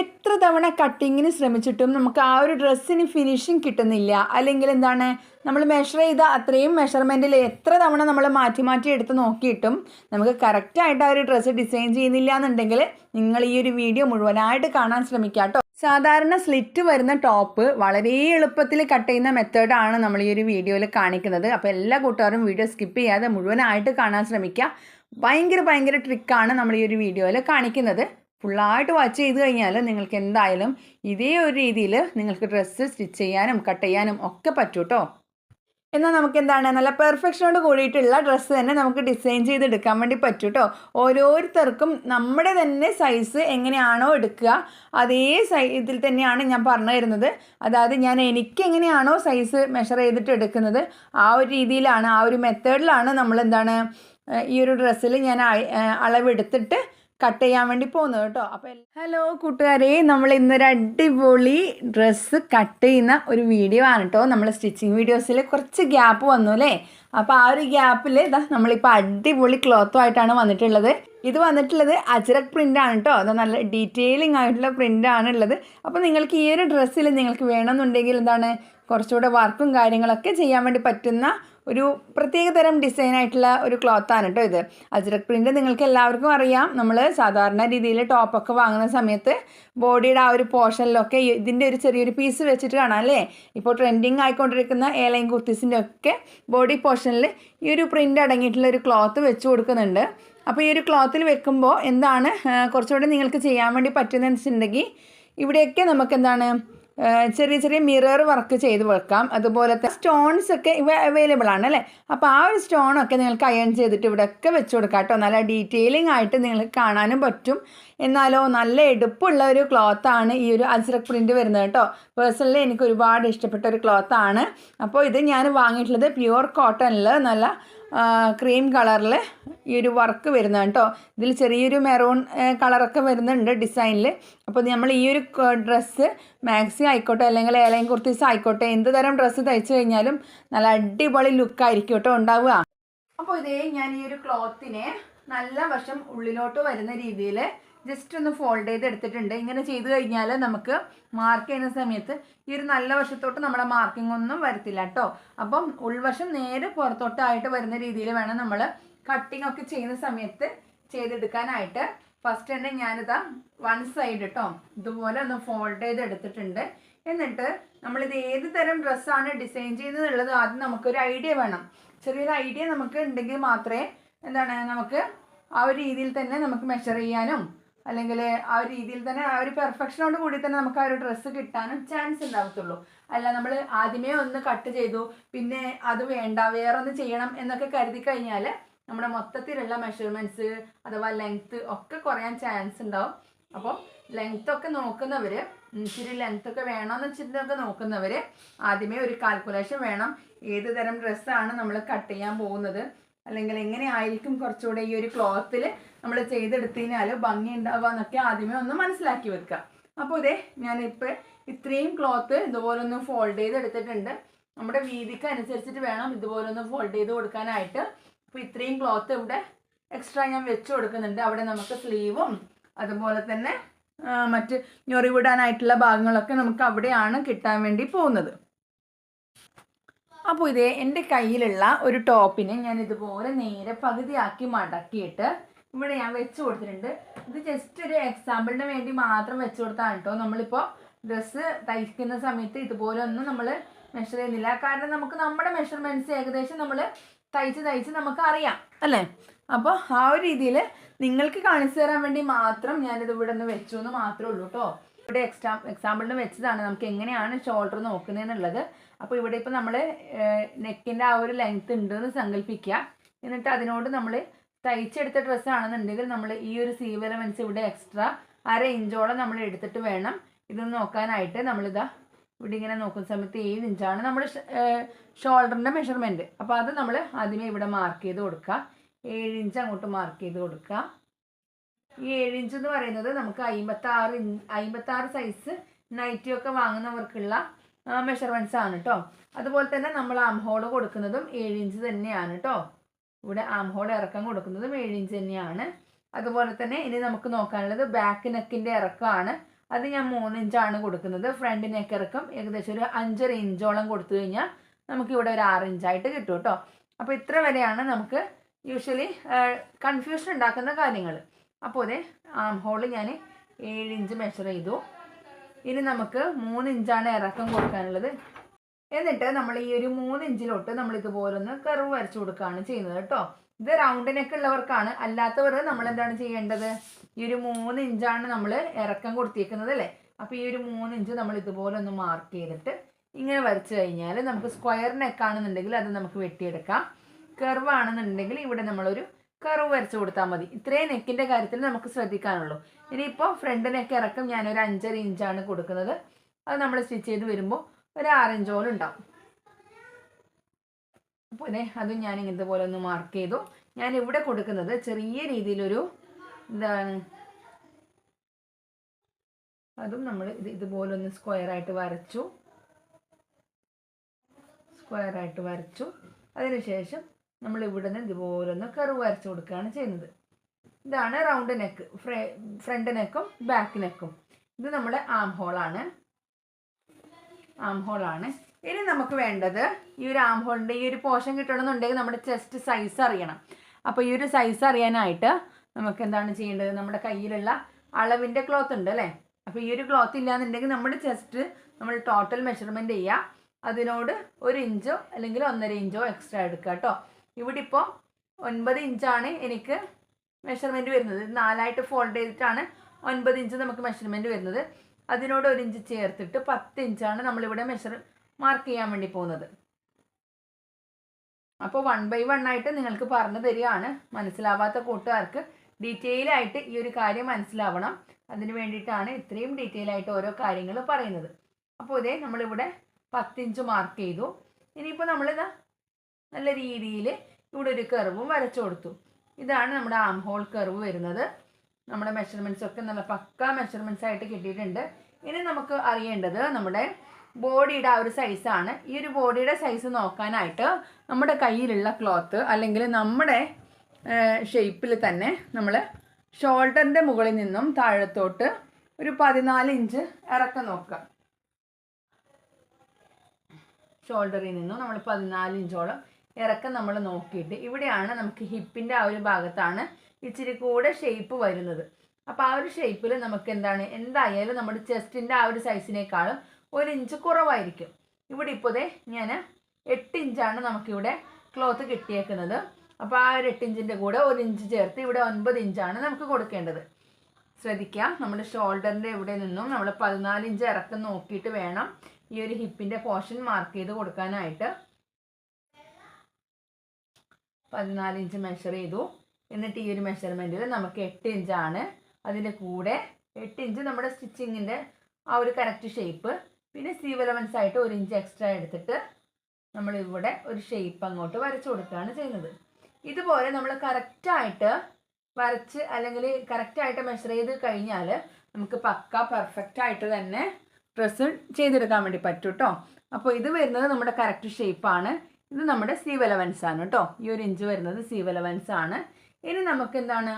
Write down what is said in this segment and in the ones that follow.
എത്ര തവണ കട്ടിങ്ങിന് ശ്രമിച്ചിട്ടും നമുക്ക് ആ ഒരു ഡ്രസ്സിന് ഫിനിഷിങ് കിട്ടുന്നില്ല. അല്ലെങ്കിൽ എന്താണ് നമ്മൾ മെഷർ ചെയ്ത അത്രയും മെഷർമെന്റിൽ എത്ര തവണ നമ്മൾ മാറ്റി മാറ്റി എടുത്ത് നോക്കിയിട്ടും നമുക്ക് കറക്റ്റായിട്ട് ആ ഒരു ഡ്രസ്സ് ഡിസൈൻ ചെയ്യുന്നില്ല എന്നുണ്ടെങ്കിൽ നിങ്ങൾ ഈ ഒരു വീഡിയോ മുഴുവനായിട്ട് കാണാൻ ശ്രമിക്കുക കേട്ടോ. സാധാരണ സ്ലിറ്റ് വരുന്ന ടോപ്പ് വളരെ എളുപ്പത്തിൽ കട്ട് ചെയ്യുന്ന മെത്തേഡാണ് നമ്മൾ ഈ ഒരു വീഡിയോയിൽ കാണിക്കുന്നത്. അപ്പോൾ എല്ലാ കൂട്ടുകാരും വീഡിയോ സ്കിപ്പ് ചെയ്യാതെ മുഴുവനായിട്ട് കാണാൻ ശ്രമിക്കുക. ഭയങ്കര ഭയങ്കര ട്രിക്കാണ് നമ്മൾ ഈ ഒരു വീഡിയോയിൽ കാണിക്കുന്നത്. ഫുള്ളായിട്ട് വാച്ച് ചെയ്ത് കഴിഞ്ഞാൽ നിങ്ങൾക്ക് എന്തായാലും ഇതേ ഒരു രീതിയിൽ നിങ്ങൾക്ക് ഡ്രസ്സ് സ്റ്റിച്ച് ചെയ്യാനും കട്ട് ചെയ്യാനും ഒക്കെ പറ്റൂ കേട്ടോ എന്നാൽ നമുക്ക് എന്താണ്? നല്ല പെർഫെക്ഷനോട് കൂടിയിട്ടുള്ള ഡ്രസ്സ് തന്നെ നമുക്ക് ഡിസൈൻ ചെയ്തെടുക്കാൻ വേണ്ടി പറ്റും കേട്ടോ ഓരോരുത്തർക്കും നമ്മുടെ തന്നെ സൈസ് എങ്ങനെയാണോ എടുക്കുക അതേ സൈ ഇതിൽ തന്നെയാണ് ഞാൻ പറഞ്ഞു തരുന്നത്. അതായത് ഞാൻ എനിക്ക് എങ്ങനെയാണോ സൈസ് മെഷർ ചെയ്തിട്ട് എടുക്കുന്നത് ആ ഒരു രീതിയിലാണ് ആ ഒരു മെത്തേഡിലാണ് നമ്മൾ എന്താണ് ഈ ഒരു ഡ്രസ്സിൽ ഞാൻ അളവെടുത്തിട്ട് കട്ട് ചെയ്യാൻ വേണ്ടി പോകുന്നത് കേട്ടോ. അപ്പോൾ ഹലോ കൂട്ടുകാരെ. നമ്മൾ ഇന്നൊരു അടിപൊളി ഡ്രസ്സ് കട്ട് ചെയ്യുന്ന ഒരു വീഡിയോ ആണ് കേട്ടോ നമ്മൾ സ്റ്റിച്ചിങ് വീഡിയോസിൽ കുറച്ച് ഗ്യാപ്പ് വന്നു അല്ലേ? അപ്പോൾ ആ ഒരു ഗ്യാപ്പിൽ ഇതാ നമ്മളിപ്പോൾ അടിപൊളി ക്ലോത്തും ആയിട്ടാണ് വന്നിട്ടുള്ളത്. ഇത് വന്നിട്ടുള്ളത് അജ്രക് പ്രിന്റ് ആണ് കേട്ടോ അത് നല്ല ഡീറ്റെയിലിംഗ് ആയിട്ടുള്ള പ്രിന്റ് ആണ് ഉള്ളത്. അപ്പോൾ നിങ്ങൾക്ക് ഈ ഒരു ഡ്രസ്സിൽ നിങ്ങൾക്ക് വേണമെന്നുണ്ടെങ്കിൽ എന്താണ്? കുറച്ചുകൂടെ വർക്കും കാര്യങ്ങളൊക്കെ ചെയ്യാൻ വേണ്ടി പറ്റുന്ന ഒരു പ്രത്യേക തരം ഡിസൈൻ ആയിട്ടുള്ള ഒരു ക്ലോത്താണ് കേട്ടോ ഇത്. അജ്രക് പ്രിന്റ് നിങ്ങൾക്ക് എല്ലാവർക്കും അറിയാം. നമ്മൾ സാധാരണ രീതിയിൽ ടോപ്പൊക്കെ വാങ്ങുന്ന സമയത്ത് ബോഡിയുടെ ആ ഒരു പോർഷനിലൊക്കെ ഇതിന്റെ ഒരു ചെറിയൊരു പീസ് വെച്ചിട്ട് കാണാം അല്ലേ? ഇപ്പോൾ ട്രെൻഡിങ് ആയിക്കൊണ്ടിരിക്കുന്ന ഏലൈൻ കുർത്തീസിന്റെ ഒക്കെ ബോഡി പോർഷനിൽ ഈ ഒരു പ്രിന്റ് അടങ്ങിയിട്ടുള്ള ഒരു ക്ലോത്ത് വെച്ച് കൊടുക്കുന്നുണ്ട്. അപ്പോൾ ഈ ഒരു ക്ലോത്തിൽ വെക്കുമ്പോൾ എന്താണ് കുറച്ചുകൂടെ നിങ്ങൾക്ക് ചെയ്യാൻ വേണ്ടി പറ്റുന്നതെന്ന് വെച്ചിട്ടുണ്ടെങ്കിൽ ഇവിടെയൊക്കെ നമുക്ക് എന്താണ് ചെറിയ ചെറിയ മിറർ വർക്ക് ചെയ്ത് വെക്കാം. അതുപോലത്തെ സ്റ്റോൺസ് ഒക്കെ ഇവ അവൈലബിൾ ആണ് അല്ലേ? അപ്പോൾ ആ ഒരു സ്റ്റോണൊക്കെ നിങ്ങൾക്ക് അയൺ ചെയ്തിട്ട് ഇവിടെയൊക്കെ വെച്ച് കൊടുക്കാം കേട്ടോ. നല്ല ഡീറ്റെയിലിംഗ് ആയിട്ട് നിങ്ങൾക്ക് കാണാനും പറ്റും. എന്നാലോ നല്ല എടുപ്പുള്ള ഒരു ക്ലോത്താണ് ഈ ഒരു അജ്രക് പ്രിന്റ് വരുന്നത് കേട്ടോ. പേഴ്സണലി എനിക്ക് ഒരുപാട് ഇഷ്ടപ്പെട്ട ഒരു ക്ലോത്താണ് അപ്പോൾ ഇത് ഞാൻ വാങ്ങിയിട്ടുള്ളത് പ്യുവർ കോട്ടണിൽ നല്ല ക്രീം കളറിൽ ഈ ഒരു വർക്ക് വരുന്നത് കേട്ടോ. ഇതിൽ ചെറിയൊരു മെറൂൺ കളറൊക്കെ വരുന്നുണ്ട് ഡിസൈനിൽ അപ്പോൾ നമ്മൾ ഈ ഒരു ഡ്രസ്സ് മാക്സി ആയിക്കോട്ടെ അല്ലെങ്കിൽ ഏലൈൻ കുർത്തീസ് ആയിക്കോട്ടെ എന്ത് തരം ഡ്രസ്സ് തയ്ച്ചു കഴിഞ്ഞാലും നല്ല അടിപൊളി ലുക്കായിരിക്കും കേട്ടോ ഉണ്ടാവുക. അപ്പോൾ ഇതേ ഞാൻ ഈ ഒരു ക്ലോത്തിനെ നല്ല വശം ഉള്ളിലോട്ട് വരുന്ന രീതിയിൽ ജസ്റ്റ് ഒന്ന് ഫോൾഡ് ചെയ്ത് എടുത്തിട്ടുണ്ട്. ഇങ്ങനെ ചെയ്ത് കഴിഞ്ഞാൽ നമുക്ക് മാർക്ക് ചെയ്യുന്ന സമയത്ത് ഈ ഒരു നല്ല വശത്തോട്ട് നമ്മുടെ മാർക്കിംഗ് ഒന്നും വരത്തില്ല കേട്ടോ അപ്പം ഉൾവശം നേരെ പുറത്തോട്ടായിട്ട് വരുന്ന രീതിയിൽ വേണം നമ്മൾ കട്ടിംഗ് ഒക്കെ ചെയ്യുന്ന സമയത്ത് ചെയ്തെടുക്കാനായിട്ട്. ഫസ്റ്റ് തന്നെ ഞാനിതാ വൺ സൈഡ് കേട്ടോ ഇതുപോലെ ഒന്ന് ഫോൾഡ് ചെയ്ത് എടുത്തിട്ടുണ്ട്. എന്നിട്ട് നമ്മളിത് ഏത് തരം ഡ്രസ്സാണ് ഡിസൈൻ ചെയ്യുന്നതുള്ളത് ആദ്യം നമുക്കൊരു ഐഡിയ വേണം. ചെറിയൊരു ഐഡിയ നമുക്ക് ഉണ്ടെങ്കിൽ മാത്രമേ എന്താണ് നമുക്ക് ആ ഒരു രീതിയിൽ തന്നെ നമുക്ക് മെഷർ ചെയ്യാനും അല്ലെങ്കിൽ ആ ഒരു രീതിയിൽ തന്നെ ആ ഒരു പെർഫെക്ഷനോട് കൂടി തന്നെ നമുക്ക് ആ ഒരു ഡ്രസ്സ് കിട്ടാനും ചാൻസ് ഉണ്ടാവത്തുള്ളൂ. അല്ല നമ്മൾ ആദ്യമേ ഒന്ന് കട്ട് ചെയ്തു പിന്നെ അത് വേണ്ട വേറെ ഒന്ന് ചെയ്യണം എന്നൊക്കെ കരുതി കഴിഞ്ഞാൽ നമ്മുടെ മൊത്തത്തിലുള്ള മെഷർമെന്റ്സ് അഥവാ ലെങ്ത്ത് ഒക്കെ കുറയാൻ ചാൻസ് ഉണ്ടാവും. അപ്പോൾ ലെങ്ത് ഒക്കെ നോക്കുന്നവർ ഇച്ചിരി ലെങ്ത് ഒക്കെ വേണമെന്ന് വെച്ചിട്ടൊക്കെ നോക്കുന്നവർ ആദ്യമേ ഒരു കാൽക്കുലേഷൻ വേണം. ഏത് തരം ഡ്രസ്സാണ് നമ്മൾ കട്ട് ചെയ്യാൻ പോകുന്നത്? അല്ലെങ്കിൽ എങ്ങനെയായിരിക്കും കുറച്ചുകൂടെ ഈ ഒരു ക്ലോത്തിൽ നമ്മൾ ചെയ്തെടുത്തു കഴിഞ്ഞാൽ ഭംഗി ഉണ്ടാവുക എന്നൊക്കെ ആദ്യമേ ഒന്ന് മനസ്സിലാക്കി വെക്കുക. അപ്പോൾ ഇതേ ഞാനിപ്പോൾ ഇത്രയും ക്ലോത്ത് ഇതുപോലെ ഒന്ന് ഫോൾഡ് ചെയ്തെടുത്തിട്ടുണ്ട്. നമ്മുടെ വീതിക്ക് അനുസരിച്ചിട്ട് വേണം ഇതുപോലെ ഒന്ന് ഫോൾഡ് ചെയ്ത് കൊടുക്കാനായിട്ട്. അപ്പോൾ ഇത്രയും ക്ലോത്ത് ഇവിടെ എക്സ്ട്രാ ഞാൻ വെച്ച് കൊടുക്കുന്നുണ്ട്. അവിടെ നമുക്ക് സ്ലീവും അതുപോലെ തന്നെ മറ്റ് ഞൊറിവിടാനായിട്ടുള്ള ഭാഗങ്ങളൊക്കെ നമുക്ക് അവിടെയാണ് കിട്ടാൻ വേണ്ടി പോകുന്നത്. അപ്പോൾ ഇതേ എന്റെ കയ്യിലുള്ള ഒരു ടോപ്പിനെ ഞാൻ ഇതുപോലെ നേരെ പകുതിയാക്കി മടക്കിയിട്ട് ഇവിടെ ഞാൻ വെച്ച് കൊടുത്തിട്ടുണ്ട്. ഇത് ജസ്റ്റ് ഒരു എക്സാമ്പിളിന് വേണ്ടി മാത്രം വെച്ച് കൊടുത്താണ് കേട്ടോ നമ്മളിപ്പോൾ ഡ്രസ്സ് തയ്ക്കുന്ന സമയത്ത് ഇതുപോലെ ഒന്നും നമ്മൾ മെഷർ ചെയ്യുന്നില്ല. കാരണം നമുക്ക് നമ്മുടെ മെഷർമെന്റ്സ് ഏകദേശം നമ്മൾ തയ്ച്ച് തയ്ച്ച് നമുക്ക് അറിയാം അല്ലേ? അപ്പോൾ ആ ഒരു രീതിയിൽ നിങ്ങൾക്ക് കാണിച്ചു തരാൻ വേണ്ടി മാത്രം ഞാനിത് ഇവിടെ നിന്ന് വെച്ചു എന്ന് മാത്രമേ ഉള്ളൂ കേട്ടോ ഇവിടെ എക്സാ എക്സാമ്പിളിന് വെച്ചതാണ് നമുക്ക് എങ്ങനെയാണ് ഷോൾഡർ നോക്കുന്നതെന്നുള്ളത് അപ്പോൾ ഇവിടെ ഇപ്പോൾ നമ്മൾ നെക്കിന്റെ ആ ഒരു ലെങ്ത് ഉണ്ടെന്ന് സങ്കല്പിക്കുക. എന്നിട്ട് അതിനോട് നമ്മൾ തയ്ച്ചെടുത്ത ഡ്രസ്സാണെന്നുണ്ടെങ്കിൽ നമ്മൾ ഈ ഒരു സീവ് എലമെന്റ്സ് ഇവിടെ എക്സ്ട്രാ അര ഇഞ്ചോളം നമ്മൾ എടുത്തിട്ട് വേണം. ഇത് നോക്കാനായിട്ട് നമ്മളിതാ ഇവിടെ ഇങ്ങനെ നോക്കുന്ന സമയത്ത് ഏഴ് ഇഞ്ചാണ് നമ്മൾ ഷോൾഡറിന്റെ മെഷർമെന്റ് അപ്പോൾ അത് നമ്മൾ ആദ്യമേ ഇവിടെ മാർക്ക് ചെയ്ത് കൊടുക്കുക ഏഴ് ഇഞ്ച് അങ്ങോട്ട് മാർക്ക് ചെയ്ത് കൊടുക്കുക ഈ ഏഴ് ഇഞ്ച് എന്ന് പറയുന്നത് നമുക്ക് അമ്പത്താറ് ഇഞ്ച് അമ്പത്താറ് സൈസ് നൈറ്റിയൊക്കെ വാങ്ങുന്നവർക്കുള്ള മെഷർമെന്റ്സ് ആണ് കേട്ടോ അതുപോലെ തന്നെ നമ്മൾ ആം ഹോൾ കൊടുക്കുന്നതും ഏഴ് ഇഞ്ച് തന്നെയാണ് കേട്ടോ ഇവിടെ ആംഹോൾ ഇറക്കം കൊടുക്കുന്നത് ഏഴ് ഇഞ്ച് തന്നെയാണ്. അതുപോലെ തന്നെ ഇനി നമുക്ക് നോക്കാനുള്ളത് ബാക്ക് നെക്കിന്റെ ഇറക്കമാണ്. അത് ഞാൻ മൂന്ന് ഇഞ്ചാണ് കൊടുക്കുന്നത്. ഫ്രണ്ട് നെക്ക് ഇറക്കം ഏകദേശം ഒരു അഞ്ചര ഇഞ്ചോളം കൊടുത്തു കഴിഞ്ഞാൽ നമുക്കിവിടെ ഒരു ആറ് ഇഞ്ചായിട്ട് കിട്ടും കേട്ടോ. അപ്പോൾ ഇത്ര വരെയാണ് നമുക്ക് യൂഷ്വലി കൺഫ്യൂഷൻ ഉണ്ടാക്കുന്ന കാര്യങ്ങൾ അപ്പോൾ അതെ ആം ഹോൾ ഞാൻ ഏഴ് ഇഞ്ച് മെഷർ ചെയ്തു. ഇനി നമുക്ക് മൂന്ന് ഇഞ്ചാണ് ഇറക്കം കൊടുക്കാനുള്ളത്. എന്നിട്ട് നമ്മൾ ഈ ഒരു മൂന്ന് ഇഞ്ചിലോട്ട് നമ്മൾ ഇതുപോലെ ഒന്ന് കർവ് വരച്ചു കൊടുക്കുകയാണ് ചെയ്യുന്നത് കേട്ടോ. ഇത് റൗണ്ടിനൊക്കെ ഉള്ളവർക്കാണ്. അല്ലാത്തവർ നമ്മൾ എന്താണ് ചെയ്യേണ്ടത്? ഈ ഒരു മൂന്ന് ഇഞ്ചാണ് നമ്മൾ ഇറക്കം കൊടുത്തിരിക്കുന്നത് അല്ലേ? അപ്പോൾ ഈ ഒരു മൂന്ന് ഇഞ്ച് നമ്മൾ ഇതുപോലെ ഒന്ന് മാർക്ക് ചെയ്തിട്ട് ഇങ്ങനെ വരച്ചു കഴിഞ്ഞാൽ നമുക്ക് സ്ക്വയർ നെക്കാണെന്നുണ്ടെങ്കിൽ അത് നമുക്ക് വെട്ടിയെടുക്കാം. കർവ് ആണെന്നുണ്ടെങ്കിൽ ഇവിടെ നമ്മളൊരു കർവ് വരച്ചു കൊടുത്താൽ മതി. ഇത്രയും നെക്കിന്റെ കാര്യത്തിൽ നമുക്ക് ശ്രദ്ധിക്കാനുള്ളൂ. ഇനിയിപ്പോൾ ഫ്രണ്ട് നെക്ക് ഇറക്കം ഞാനൊരു അഞ്ചര ഇഞ്ചാണ് കൊടുക്കുന്നത്. അത് നമ്മൾ സ്റ്റിച്ച് ചെയ്ത് വരുമ്പോൾ ഒരു ആറഞ്ചോളം ഉണ്ടാവും. അപ്പോൾ ഇതേ അതും ഞാൻ ഇങ്ങനത്തെ പോലെ ഒന്ന് മാർക്ക് ചെയ്തു. ഞാൻ ഇവിടെ കൊടുക്കുന്നത് ചെറിയ രീതിയിലൊരു എന്താണ് അതും നമ്മൾ ഇത് ഇതുപോലെ ഒന്ന് സ്ക്വയർ ആയിട്ട് വരച്ചു. സ്ക്വയർ ആയിട്ട് വരച്ചു. അതിനുശേഷം നമ്മൾ ഇവിടെ നിന്ന് ഇതുപോലെ ഒന്ന് കർവ് വരച്ചു കൊടുക്കുകയാണ് ചെയ്യുന്നത്. ഇതാണ് റൗണ്ട് നെക്ക് ഫ്രണ്ട് നെക്കും ബാക്ക് നെക്കും ഇത് നമ്മുടെ ആം ഹോളാണ് ആം ഹോളാണ് ഇനി നമുക്ക് വേണ്ടത് ഈ ഒരു ആം ഹോളിന്റെ ഈ ഒരു പോഷൻ കിട്ടണമെന്നുണ്ടെങ്കിൽ നമ്മുടെ ചെസ്റ്റ് സൈസ് അറിയണം. അപ്പോൾ ഈ ഒരു സൈസ് അറിയാനായിട്ട് നമുക്ക് എന്താണ് ചെയ്യേണ്ടത്? നമ്മുടെ കയ്യിലുള്ള അളവിന്റെ ക്ലോത്ത് ഉണ്ട് അല്ലേ? അപ്പോൾ ഈ ഒരു ക്ലോത്ത് ഇല്ലാന്നുണ്ടെങ്കിൽ നമ്മുടെ ചെസ്റ്റ് നമ്മൾ ടോട്ടൽ മെഷർമെന്റ് ചെയ്യുക. അതിനോട് ഒരു ഇഞ്ചോ അല്ലെങ്കിൽ ഒന്നര ഇഞ്ചോ എക്സ്ട്രാ എടുക്കുക കേട്ടോ. ഇവിടെ ഇപ്പോൾ ഒൻപത് ഇഞ്ചാണ് എനിക്ക് മെഷർമെന്റ് വരുന്നത്. നാലായിട്ട് ഫോൾഡ് ചെയ്തിട്ടാണ് ഒൻപത് ഇഞ്ച് നമുക്ക് മെഷർമെന്റ് വരുന്നത്. അതിനോട് ഒരു ഇഞ്ച് ചേർത്തിട്ട് പത്ത് ഇഞ്ചാണ് നമ്മളിവിടെ മെഷർ മാർക്ക് ചെയ്യാൻ വേണ്ടി പോകുന്നത്. അപ്പോൾ വൺ ബൈ വൺ ആയിട്ട് നിങ്ങൾക്ക് പറഞ്ഞു തരികയാണ്. മനസ്സിലാവാത്ത കൂട്ടുകാർക്ക് ഡീറ്റെയിൽ ആയിട്ട് ഈ ഒരു കാര്യം മനസ്സിലാവണം. അതിന് വേണ്ടിയിട്ടാണ് ഇത്രയും ഡീറ്റെയിൽ ആയിട്ട് ഓരോ കാര്യങ്ങൾ പറയുന്നത്. അപ്പോൾ ഇതേ നമ്മളിവിടെ പത്തിഞ്ച് മാർക്ക് ചെയ്തു. ഇനിയിപ്പോൾ നമ്മളിത് നല്ല രീതിയിൽ ഇവിടെ ഒരു കർവും വരച്ചു കൊടുത്തു. ഇതാണ് നമ്മുടെ ആം ഹോൾ കർവ് വരുന്നത്. നമ്മുടെ മെഷർമെന്റ്സ് ഒക്കെ നല്ല പക്ക മെഷർമെന്റ്സ് ആയിട്ട് കിട്ടിയിട്ടുണ്ട്. ഇനി നമുക്ക് അറിയേണ്ടത് നമ്മുടെ ബോഡിയുടെ ആ ഒരു സൈസാണ് ഈ ഒരു ബോഡിയുടെ സൈസ് നോക്കാനായിട്ട് നമ്മുടെ കയ്യിലുള്ള ക്ലോത്ത് അല്ലെങ്കിൽ നമ്മുടെ ഷേപ്പിൽ തന്നെ നമ്മൾ ഷോൾഡറിന്റെ മുകളിൽ നിന്നും താഴത്തോട്ട് ഒരു പതിനാല് ഇഞ്ച് ഇറക്കം നോക്കുക. ഷോൾഡറിൽ നിന്നും നമ്മൾ പതിനാല് ഇഞ്ചോളം ഇറക്കം നമ്മൾ നോക്കിയിട്ട് ഇവിടെയാണ് നമുക്ക് ഹിപ്പിന്റെ ആ ഒരു ഭാഗത്താണ് ഇച്ചിരി കൂടെ ഷേപ്പ് വരുന്നത്. അപ്പോൾ ആ ഒരു ഷേപ്പിൽ നമുക്ക് എന്താണ് എന്തായാലും നമ്മുടെ ചെസ്റ്റിന്റെ ആ ഒരു സൈസിനേക്കാളും ഒരു ഇഞ്ച് കുറവായിരിക്കും. ഇവിടെ ഇപ്പോൾ ഞാൻ എട്ട് ഇഞ്ചാണ് നമുക്കിവിടെ ക്ലോത്ത് കിട്ടിയേക്കുന്നത്. അപ്പോൾ ആ ഒരു എട്ട് ഇഞ്ചിന്റെ കൂടെ ഒരു ഇഞ്ച് ചേർത്ത് ഇവിടെ ഒൻപത് ഇഞ്ചാണ് നമുക്ക് കൊടുക്കേണ്ടത്. ശ്രദ്ധിക്കുക നമ്മുടെ ഷോൾഡറിന്റെ ഇവിടെ നിന്നും നമ്മൾ പതിനാല് ഇഞ്ച് ഇറക്കം നോക്കിയിട്ട് വേണം ഈ ഒരു ഹിപ്പിന്റെ പോർഷൻ മാർക്ക് ചെയ്ത് കൊടുക്കാനായിട്ട്. പതിനാല് ഇഞ്ച് മെഷർ ചെയ്തു. എന്നിട്ട് ഈ ഒരു മെഷർമെന്റിൽ നമുക്ക് എട്ട് ഇഞ്ചാണ് അതിന്റെ കൂടെ എട്ട് ഇഞ്ച് നമ്മുടെ സ്റ്റിച്ചിങ്ങിന്റെ ആ ഒരു കറക്റ്റ് ഷേപ്പ് പിന്നെ സീവ് എലവൻസ് ആയിട്ട് ഒരു ഇഞ്ച് എക്സ്ട്രാ എടുത്തിട്ട് നമ്മളിവിടെ ഒരു ഷേപ്പ് അങ്ങോട്ട് വരച്ചു കൊടുക്കുകയാണ് ചെയ്യുന്നത്. ഇതുപോലെ നമ്മൾ കറക്റ്റായിട്ട് വരച്ച് അല്ലെങ്കിൽ കറക്റ്റായിട്ട് മെഷർ ചെയ്ത് കഴിഞ്ഞാൽ നമുക്ക് പക്ക പെർഫെക്റ്റ് ആയിട്ട് തന്നെ ഡ്രസ്സ് ചെയ്തെടുക്കാൻ വേണ്ടി പറ്റും കേട്ടോ അപ്പോൾ ഇത് വരുന്നത് നമ്മുടെ കറക്റ്റ് ഷേപ്പാണ് ഇത് നമ്മുടെ സീവ് എലവൻസ് ആണ് കേട്ടോ ഈ ഒരു ഇഞ്ച് വരുന്നത് സീവ് എലവൻസ് ആണ്. ഇനി നമുക്ക് എന്താണ്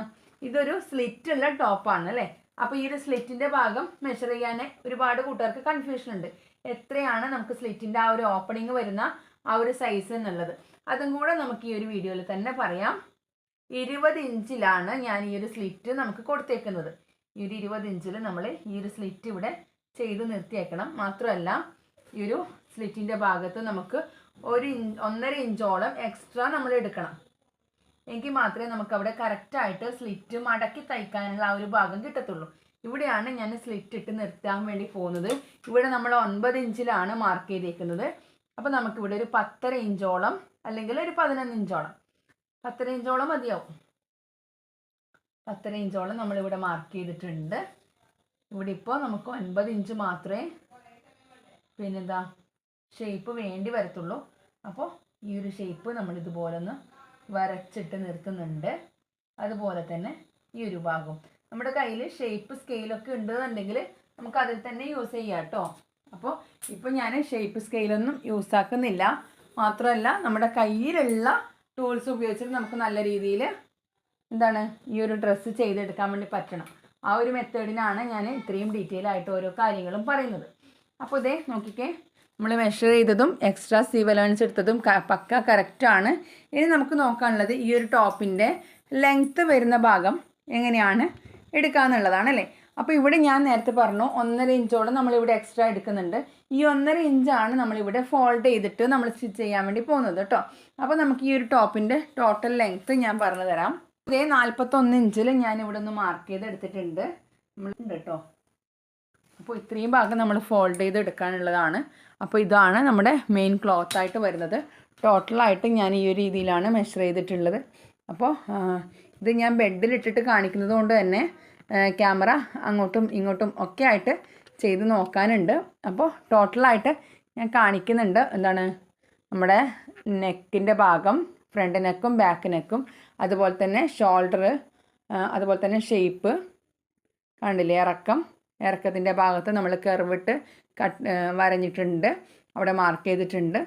ഇതൊരു സ്ലിറ്റ് ഉള്ള ടോപ്പാണ് അല്ലേ അപ്പോൾ ഈ ഒരു സ്ലിറ്റിന്റെ ഭാഗം മെഷർ ചെയ്യാൻ ഒരുപാട് കൂട്ടുകാർക്ക് കൺഫ്യൂഷൻ ഉണ്ട്. എത്രയാണ് നമുക്ക് സ്ലിറ്റിന്റെ ആ ഒരു ഓപ്പണിങ് വരുന്ന ആ ഒരു സൈസ് എന്നുള്ളത്. അതും കൂടെ നമുക്ക് ഈ ഒരു വീഡിയോയിൽ തന്നെ പറയാം. ഇരുപത് ഇഞ്ചിലാണ് ഞാൻ ഈ ഒരു സ്ലിറ്റ് നമുക്ക് കൊടുത്തേക്കുന്നത്. ഈ ഒരു ഇരുപത് ഇഞ്ചിൽ നമ്മൾ ഈ ഒരു സ്ലിറ്റ് ഇവിടെ ചെയ്ത് നിർത്തിയേക്കണം. മാത്രമല്ല ഈ ഒരു സ്ലിറ്റിന്റെ ഭാഗത്ത് നമുക്ക് ഒരു ഇഞ്ച് ഒന്നര ഇഞ്ചോളം എക്സ്ട്രാ നമ്മൾ എടുക്കണം. എങ്കിൽ മാത്രമേ നമുക്ക് അവിടെ കറക്റ്റായിട്ട് സ്ലിറ്റ് മടക്കി തയ്ക്കാനുള്ള ആ ഒരു ഭാഗം കിട്ടത്തുള്ളൂ. ഇവിടെയാണ് ഞാൻ സ്ലിറ്റ് ഇട്ട് നിർത്താൻ വേണ്ടി പോകുന്നത്. ഇവിടെ നമ്മൾ ഒൻപത് ഇഞ്ചിലാണ് മാർക്ക് ചെയ്തേക്കുന്നത്. അപ്പോൾ നമുക്കിവിടെ ഒരു പത്തര ഇഞ്ചോളം അല്ലെങ്കിൽ ഒരു പതിനൊന്ന് ഇഞ്ചോളം. പത്തര ഇഞ്ചോളം മതിയാവും. പത്തര ഇഞ്ചോളം നമ്മളിവിടെ മാർക്ക് ചെയ്തിട്ടുണ്ട്. ഇവിടെ ഇപ്പോൾ നമുക്ക് ഒൻപത് ഇഞ്ച് മാത്രമേ പിന്നെന്താ ഷേപ്പ് വേണ്ടി വരത്തുള്ളൂ. അപ്പോൾ ഈ ഒരു ഷേപ്പ് നമ്മൾ ഇതുപോലെ ഒന്ന് വരച്ചിട്ട് നിർത്തുന്നുണ്ട്. അതുപോലെ തന്നെ ഈ ഒരു ഭാഗം. നമ്മുടെ കയ്യിൽ ഷേപ്പ് സ്കെയിലൊക്കെ ഉണ്ടെന്നുണ്ടെങ്കിൽ നമുക്ക് അതിൽ തന്നെ യൂസ് ചെയ്യാം കേട്ടോ അപ്പോൾ ഇപ്പോൾ ഞാൻ ഷേപ്പ് സ്കെയിലൊന്നും യൂസ് ആക്കുന്നില്ല. മാത്രമല്ല നമ്മുടെ കയ്യിലുള്ള ടൂൾസ് ഉപയോഗിച്ചിട്ട് നമുക്ക് നല്ല രീതിയിൽ എന്താണ് ഈ ഒരു ഡ്രസ്സ് ചെയ്തെടുക്കാൻ വേണ്ടി പറ്റണം. ആ ഒരു മെത്തേഡിനാണ് ഞാൻ ഇത്രയും ഡീറ്റെയിൽ ആയിട്ട് ഓരോ കാര്യങ്ങളും പറയുന്നത്. അപ്പോൾ ഇതേ നോക്കിക്കേ. നമ്മൾ മെഷർ ചെയ്തതും എക്സ്ട്രാ സീവ് അലവൻസ് എടുത്തതും പക്ക കറക്റ്റാണ് ഇനി നമുക്ക് നോക്കാനുള്ളത് ഈ ഒരു ടോപ്പിന്റെ ലെങ്ത്ത് വരുന്ന ഭാഗം എങ്ങനെയാണ് എടുക്കാന്നുള്ളതാണ് അല്ലേ? അപ്പോൾ ഇവിടെ ഞാൻ നേരത്തെ പറഞ്ഞു ഒന്നര ഇഞ്ചോളം നമ്മളിവിടെ എക്സ്ട്രാ എടുക്കുന്നുണ്ട്. ഈ ഒന്നര ഇഞ്ചാണ് നമ്മളിവിടെ ഫോൾഡ് ചെയ്തിട്ട് നമ്മൾ സ്റ്റിച്ച് ചെയ്യാൻ വേണ്ടി പോകുന്നത് കേട്ടോ അപ്പോൾ നമുക്ക് ഈ ഒരു ടോപ്പിന്റെ ടോട്ടൽ ലെങ്ത്ത് ഞാൻ പറഞ്ഞു തരാം. ഇതേ നാൽപ്പത്തൊന്ന് ഇഞ്ചിൽ ഞാൻ ഇവിടെ ഒന്ന് മാർക്ക് ചെയ്ത് എടുത്തിട്ടുണ്ട് നമ്മൾ ഉണ്ട് കേട്ടോ അപ്പോൾ ഇത്രയും ഭാഗം നമ്മൾ ഫോൾഡ് ചെയ്ത് എടുക്കാനുള്ളതാണ് അപ്പോൾ ഇതാണ് നമ്മുടെ മെയിൻ ക്ലോത്ത് ആയിട്ട് വരുന്നത്. ടോട്ടലായിട്ട് ഞാൻ ഈ ഒരു രീതിയിലാണ് മെഷർ ചെയ്തിട്ടുള്ളത്. അപ്പോൾ ഇത് ഞാൻ ബെഡിലിട്ടിട്ട് കാണിക്കുന്നത് കൊണ്ട് തന്നെ ക്യാമറ അങ്ങോട്ടും ഇങ്ങോട്ടും ഒക്കെ ആയിട്ട് ചെയ്ത് നോക്കാനുണ്ട്. അപ്പോൾ ടോട്ടലായിട്ട് ഞാൻ കാണിക്കുന്നുണ്ട്. എന്താണ്? നമ്മുടെ നെക്കിന്റെ ഭാഗം ഫ്രണ്ട് നെക്കും ബാക്ക് നെക്കും അതുപോലെ തന്നെ ഷോൾഡർ അതുപോലെ തന്നെ ഷേപ്പ് കണ്ടില്ലേ? ഇറക്കം. ഇറക്കത്തിന്റെ ഭാഗത്ത് നമ്മൾ കർവിട്ട് കട്ട് വരഞ്ഞിട്ടുണ്ട്. അവിടെ മാർക്ക് ചെയ്തിട്ടുണ്ട്.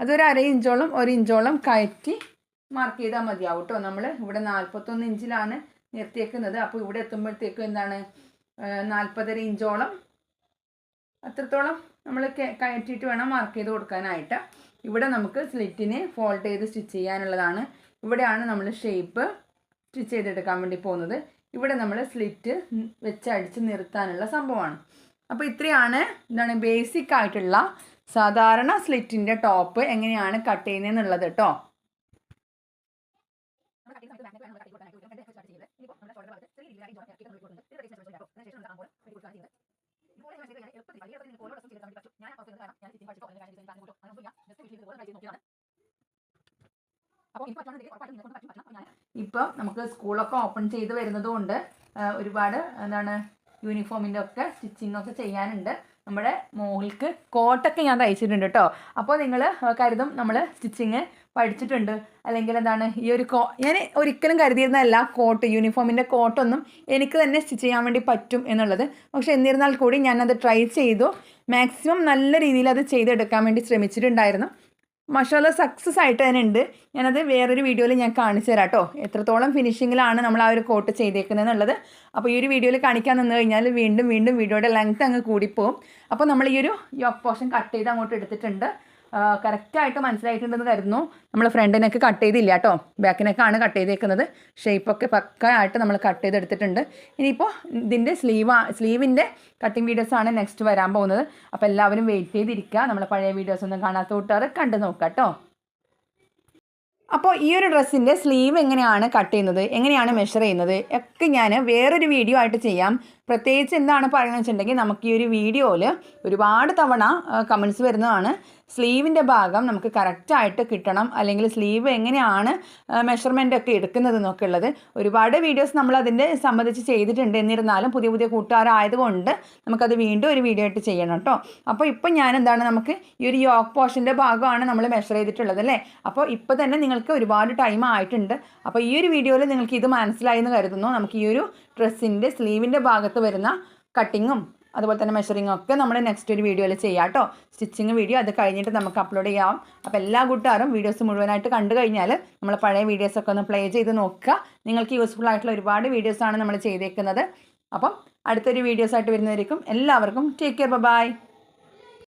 അതൊരു അര ഇഞ്ചോളം ഒരു ഇഞ്ചോളം കയറ്റി മാർക്ക് ചെയ്താൽ മതിയാവും കേട്ടോ നമ്മൾ ഇവിടെ നാൽപ്പത്തൊന്ന് ഇഞ്ചിലാണ് നിർത്തിയേക്കുന്നത്. അപ്പോൾ ഇവിടെ എത്തുമ്പോഴത്തേക്കും എന്താണ്? നാൽപ്പതര ഇഞ്ചോളം. അത്രത്തോളം നമ്മൾ കയറ്റിയിട്ട് വേണം മാർക്ക് ചെയ്ത് കൊടുക്കാനായിട്ട്. ഇവിടെ നമുക്ക് സ്ലിറ്റിന് ഫോൾഡ് ചെയ്ത് സ്റ്റിച്ച് ചെയ്യാനുള്ളതാണ്. ഇവിടെയാണ് നമ്മൾ ഷേപ്പ് സ്റ്റിച്ച് ചെയ്തെടുക്കാൻ വേണ്ടി പോകുന്നത്. ഇവിടെ നമ്മൾ സ്ലിറ്റ് വെച്ച് അടിച്ച് നിർത്താനുള്ള സംഭവമാണ്. അപ്പോൾ ഇത്രയാണ് എന്താണ് ബേസിക് ആയിട്ടുള്ള സാധാരണ സ്ലിറ്റിന്റെ ടോപ്പ് എങ്ങനെയാണ് കട്ട് ചെയ്യുന്നതെന്നുള്ളത് കേട്ടോ. ഇപ്പം നമുക്ക് സ്കൂളൊക്കെ ഓപ്പൺ ചെയ്ത് വരുന്നതുകൊണ്ട് ഒരുപാട് എന്താണ് യൂണിഫോമിന്റെ ഒക്കെ സ്റ്റിച്ചിങ് ഒക്കെ ചെയ്യാനുണ്ട്. നമ്മുടെ മോൾക്ക് കോട്ടൊക്കെ ഞാൻ തയ്ച്ചിട്ടുണ്ട് കേട്ടോ അപ്പോൾ നിങ്ങൾ കരുതും നമ്മൾ സ്റ്റിച്ചിങ് പഠിച്ചിട്ടുണ്ട്. അല്ലെങ്കിൽ എന്താണ് ഈ ഒരു കോ ഞാൻ ഒരിക്കലും കരുതിയിരുന്നതല്ല കോട്ട് യൂണിഫോമിന്റെ കോട്ടൊന്നും എനിക്ക് തന്നെ സ്റ്റിച്ച് ചെയ്യാൻ വേണ്ടി പറ്റും എന്നുള്ളത്. പക്ഷെ എന്നിരുന്നാൽ കൂടി ഞാനത് ട്രൈ ചെയ്തു. മാക്സിമം നല്ല രീതിയിൽ അത് ചെയ്തെടുക്കാൻ വേണ്ടി ശ്രമിച്ചിട്ടുണ്ടായിരുന്നു. മഷാല സക്സസ് ആയിട്ട് തന്നെ ഉണ്ട്. ഞാനത് വേറൊരു വീഡിയോയിൽ ഞാൻ കാണിച്ചു തരാം കേട്ടോ എത്രത്തോളം ഫിനിഷിങ്ങിലാണ് നമ്മൾ ആ ഒരു കോട്ട് ചെയ്തേക്കുന്നത് എന്നുള്ളത് അപ്പോൾ ഈ ഒരു വീഡിയോയിൽ കാണിക്കാൻ നിന്ന് കഴിഞ്ഞാൽ വീണ്ടും വീണ്ടും വീഡിയോയുടെ ലെങ്ത് അങ്ങ് കൂടിപ്പോവും. അപ്പോൾ നമ്മൾ ഈ ഒരു യോക്ക് പോർഷൻ കട്ട് ചെയ്ത് അങ്ങോട്ട് എടുത്തിട്ടുണ്ട്. കറക്റ്റായിട്ട് മനസ്സിലായിട്ടുണ്ടെന്ന് കരുതുന്നു. നമ്മൾ ഫ്രണ്ടിനൊക്കെ കട്ട് ചെയ്തില്ല കേട്ടോ ബാക്കിനൊക്കെയാണ് കട്ട് ചെയ്തേക്കുന്നത്. ഷേപ്പൊക്കെ പക്കായിട്ട് നമ്മൾ കട്ട് ചെയ്തെടുത്തിട്ടുണ്ട്. ഇനിയിപ്പോൾ ഇതിന്റെ സ്ലീവ് സ്ലീവിന്റെ കട്ടിങ് വീഡിയോസാണ് നെക്സ്റ്റ് വരാൻ പോകുന്നത്. അപ്പോൾ എല്ലാവരും വെയിറ്റ് ചെയ്തിരിക്കുക. നമ്മൾ പഴയ വീഡിയോസ് ഒന്നും കാണാത്ത കൂട്ടുകാർ കണ്ടു നോക്കാം കേട്ടോ അപ്പോൾ ഈ ഒരു ഡ്രസ്സിന്റെ സ്ലീവ് എങ്ങനെയാണ് കട്ട് ചെയ്യുന്നത്? എങ്ങനെയാണ് മെഷർ ചെയ്യുന്നത്? ഒക്കെ ഞാൻ വേറൊരു വീഡിയോ ആയിട്ട് ചെയ്യാം. പ്രത്യേകിച്ച് എന്താണ് പറയുന്നത് വെച്ചിട്ടുണ്ടെങ്കിൽ നമുക്ക് ഈ ഒരു വീഡിയോയിൽ ഒരുപാട് തവണ കമൻസ് വരുന്നതാണ്. സ്ലീവിന്റെ ഭാഗം നമുക്ക് കറക്റ്റായിട്ട് കിട്ടണം. അല്ലെങ്കിൽ സ്ലീവ് എങ്ങനെയാണ് മെഷർമെന്റ് ഒക്കെ എടുക്കുന്നത് എന്നൊക്കെ ഉള്ളത്. ഒരുപാട് വീഡിയോസ് നമ്മൾ അതിന്റെ സംബന്ധിച്ച് ചെയ്തിട്ടുണ്ട്. എന്നിരുന്നാലും പുതിയ പുതിയ കൂട്ടുകാരായതുകൊണ്ട് നമുക്കത് വീണ്ടും ഒരു വീഡിയോ ആയിട്ട് ചെയ്യണം കേട്ടോ അപ്പോൾ ഇപ്പം ഞാൻ എന്താണ് നമുക്ക് ഈ ഒരു യോക്ക് പോർഷന്റെ ഭാഗമാണ് നമ്മൾ മെഷർ ചെയ്തിട്ടുള്ളത് അല്ലേ? അപ്പോൾ ഇപ്പോൾ തന്നെ നിങ്ങൾക്ക് ഒരുപാട് ടൈം ആയിട്ടുണ്ട്. അപ്പോൾ ഈ ഒരു വീഡിയോയിൽ നിങ്ങൾക്ക് ഇത് മനസ്സിലായി എന്ന് കരുതുന്നു. നമുക്ക് ഈ ഒരു ഡ്രസ്സിന്റെ സ്ലീവിന്റെ ഭാഗത്ത് വരുന്ന കട്ടിങ്ങും അതുപോലെ തന്നെ മെഷറിങ്ങും ഒക്കെ നമ്മൾ നെക്സ്റ്റ് ഒരു വീഡിയോയിൽ ചെയ്യാം കേട്ടോ. സ്റ്റിച്ചിങ് വീഡിയോ അത് കഴിഞ്ഞിട്ട് നമുക്ക് അപ്ലോഡ് ചെയ്യാം. അപ്പോൾ എല്ലാ കൂട്ടുകാരും വീഡിയോസ് മുഴുവനായിട്ട് കണ്ടു കഴിഞ്ഞാൽ നമ്മൾ പഴയ വീഡിയോസൊക്കെ ഒന്ന് പ്ലേ ചെയ്ത് നോക്കുക. നിങ്ങൾക്ക് യൂസ്ഫുൾ ആയിട്ടുള്ള ഒരുപാട് വീഡിയോസാണ് നമ്മൾ ചെയ്തേക്കുന്നത്. അപ്പം അടുത്തൊരു വീഡിയോസായിട്ട് വരുന്നതായിരിക്കും എല്ലാവർക്കും ടേക്ക് കെയർ ബൈ